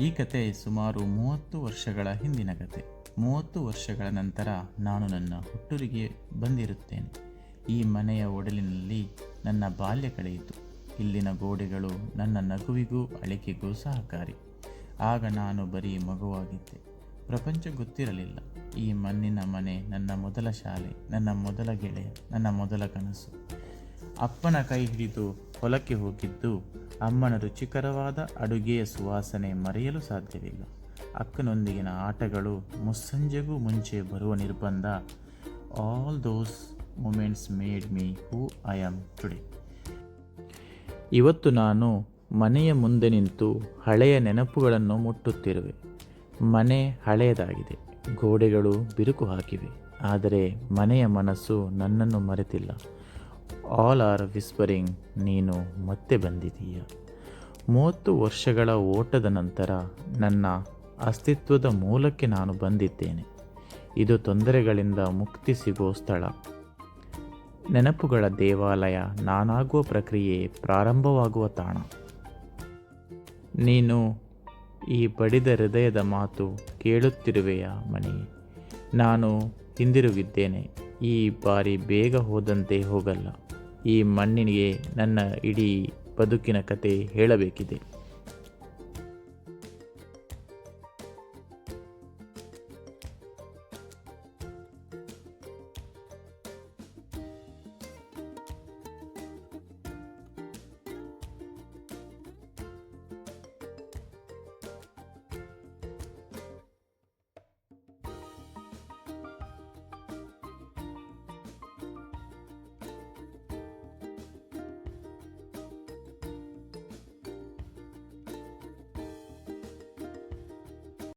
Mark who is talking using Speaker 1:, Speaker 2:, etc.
Speaker 1: ಈ ಕತೆ ಸುಮಾರು ಮೂವತ್ತು ವರ್ಷಗಳ ಹಿಂದಿನ ಕತೆ. ಮೂವತ್ತು ವರ್ಷಗಳ ನಂತರ ನಾನು ನನ್ನ ಹುಟ್ಟೂರಿಗೆ ಬಂದಿರುತ್ತೇನೆ. ಈ ಮನೆಯ ಒಡಲಿನಲ್ಲಿ ನನ್ನ ಬಾಲ್ಯ ಕಳೆಯಿತು. ಇಲ್ಲಿನ ಗೋಡೆಗಳು ನನ್ನ ನಗುವಿಗೂ ಅಳಿಕೆಗೂ ಸಹಕಾರಿ. ಆಗ ನಾನು ಬರೀ ಮಗುವಾಗಿದ್ದೆ. ಪ್ರಪಂಚ ಗೊತ್ತಿರಲಿಲ್ಲ. ಈ ಮಣ್ಣಿನ ಮನೆ ನನ್ನ ಮೊದಲ ಶಾಲೆ, ನನ್ನ ಮೊದಲ ಗೆಳೆಯ, ನನ್ನ ಮೊದಲ ಕನಸು. ಅಪ್ಪನ ಕೈ ಹಿಡಿದು ಹೊಲಕ್ಕೆ ಹೋಗಿದ್ದು ಅಮ್ಮನ ರುಚಿಕರವಾದ ಅಡುಗೆಯ ಸುವಾಸನೆ ಮರೆಯಲು ಸಾಧ್ಯವಿಲ್ಲ. ಅಕ್ಕನೊಂದಿಗಿನ ಆಟಗಳು ಮುಸ್ಸಂಜೆಗೂ ಮುಂಚೆ ಬರುವ ನಿರ್ಬಂಧ. All those moments made me who I am today ಇವತ್ತು ನಾನು ಮನೆಯ ಮುಂದೆ ನಿಂತು ಹಳೆಯ ನೆನಪುಗಳನ್ನು ಮುಟ್ಟುತ್ತಿರುವೆ. ಮನೆ ಹಳೆಯದಾಗಿದೆ. ಗೋಡೆಗಳು ಬಿರುಕು ಹಾಕಿವೆ. ಆದರೆ ಮನೆಯ ಮನಸ್ಸು ನನ್ನನ್ನು ಮರೆತಿಲ್ಲ. ಆಲ್ ಆರ್ ವಿಸ್ಪರಿಂಗ್ ನೀನು ಮತ್ತೆ ಬಂದಿದೀಯ ಮೂವತ್ತು ವರ್ಷಗಳ ಓಟದ ನಂತರ ನನ್ನ ಅಸ್ತಿತ್ವದ ಮೂಲಕ್ಕೆ ನಾನು ಬಂದಿದ್ದೇನೆ. ಇದು ತೊಂದರೆಗಳಿಂದ ಮುಕ್ತಿ ಸಿಗೋ ಸ್ಥಳ. ನೆನಪುಗಳ ದೇವಾಲಯ ನಾನಾಗುವ ಪ್ರಕ್ರಿಯೆ ಪ್ರಾರಂಭವಾಗುವ ತಾಣ. ನೀನು ಈ ಬಡಿದ ಹೃದಯದ ಮಾತು ಕೇಳುತ್ತಿರುವೆಯ ಮನೆ ನಾನು ಹಿಂದಿರುಗಿದ್ದೇನೆ. ಈ ಬಾರಿ ಬೇಗ ಹೋದಂತೆ ಹೋಗಲ್ಲ. ಈ ಮಣ್ಣಿನಿಗೆ ನನ್ನ ಇಡೀ ಬದುಕಿನ ಕತೆ ಹೇಳಬೇಕಿದೆ.